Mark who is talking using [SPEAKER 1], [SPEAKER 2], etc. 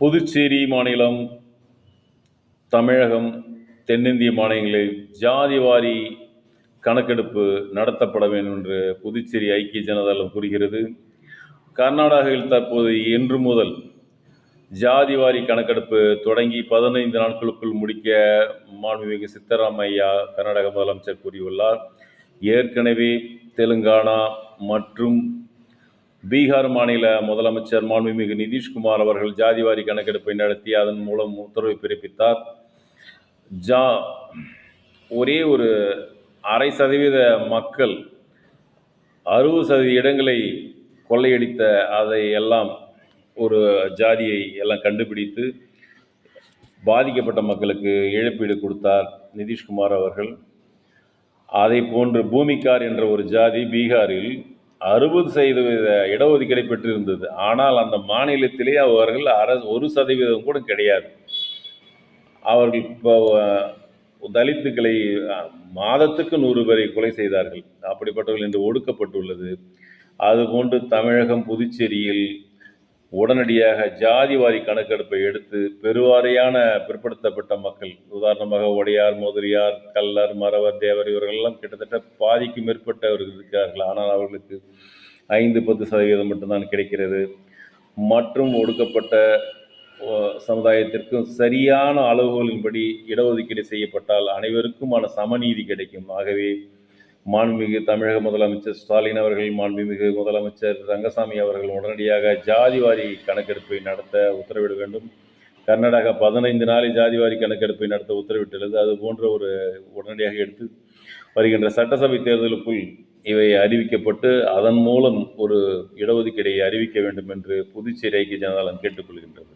[SPEAKER 1] புதுச்சேரி மாநிலம் தமிழகம் தென்னிந்திய மாநிலங்களில் ஜாதிவாரி கணக்கெடுப்பு நடத்தப்பட வேண்டும் என்று புதுச்சேரி ஐக்கிய ஜனதாதளம் கூறுகிறது. கர்நாடகாவில் தற்போது இன்று முதல் ஜாதிவாரி கணக்கெடுப்பு தொடங்கி பதினைந்து நாட்களுக்குள் முடிக்க மாண்புமிகு சித்தராமையா கர்நாடக முதலமைச்சர் கூறியுள்ளார். ஏற்கனவே தெலுங்கானா மற்றும் பீகார் மாநில முதலமைச்சர் மாண்புமிகு நிதிஷ்குமார் அவர்கள் ஜாதிவாரி கணக்கெடுப்பை நடத்தி அதன் மூலம் உத்தரவை பிறப்பித்தார். ஜா ஒரே ஒரு அரை சதவீத மக்கள் அறுபது சதவீத இடங்களை கொள்ளையடித்த அதை எல்லாம் ஒரு ஜாதியை எல்லாம் கண்டுபிடித்து பாதிக்கப்பட்ட மக்களுக்கு இழப்பீடு கொடுத்தார் நிதிஷ்குமார் அவர்கள். அதை போன்று பூமிக்கார் என்ற ஒரு ஜாதி பீகாரில் அறுபது சதவீத இடஒதுக்கீடை பெற்றிருந்தது. ஆனால் அந்த மாநிலத்திலே அவர்கள் அரசு ஒரு சதவீதம் கூட கிடையாது. அவர்கள் இப்போ தலித்துக்களை மாதத்துக்கு நூறு பேரை கொலை செய்தார்கள். அப்படிப்பட்டவர்கள் இன்று ஒடுக்கப்பட்டுள்ளது. அதுபோன்று தமிழகம் புதுச்சேரியில் உடனடியாக ஜாதிவாரி கணக்கெடுப்பை எடுத்து பெருவாரியான பிற்படுத்தப்பட்ட மக்கள் உதாரணமாக ஒடையார் மோதிரியார் கல்லர் மறவர் தேவர் இவர்களெல்லாம் கிட்டத்தட்ட பாதிக்கு மேற்பட்டவர்கள் இருக்கிறார்கள். ஆனால் அவர்களுக்கு ஐந்து பத்து சதவீதம் மட்டும்தான் கிடைக்கிறது. மற்றும் ஒடுக்கப்பட்ட சமுதாயத்திற்கும் சரியான அளவுகளின்படி இடஒதுக்கீடு செய்யப்பட்டால் அனைவருக்குமான சமநீதி கிடைக்கும். ஆகவே மாண்புமிகு தமிழக முதலமைச்சர் ஸ்டாலின் அவர்கள் மாண்புமிகு முதலமைச்சர் ரங்கசாமி அவர்கள் உடனடியாக ஜாதிவாரி கணக்கெடுப்பை நடத்த உத்தரவிட வேண்டும். கர்நாடகா பதினைந்து நாளில் ஜாதிவாரி கணக்கெடுப்பை நடத்த உத்தரவிட்டுள்ளது. அது போன்ற ஒரு உடனடியாக எடுத்து வருகின்ற சட்டசபை தேர்தலுக்குள் இவை அறிவிக்கப்பட்டு அதன் மூலம் ஒரு இடஒதுக்கீடை அறிவிக்க வேண்டும் என்று புதுச்சேரி ஐக்கிய ஜனதாதளம் கேட்டுக்கொள்கின்றது.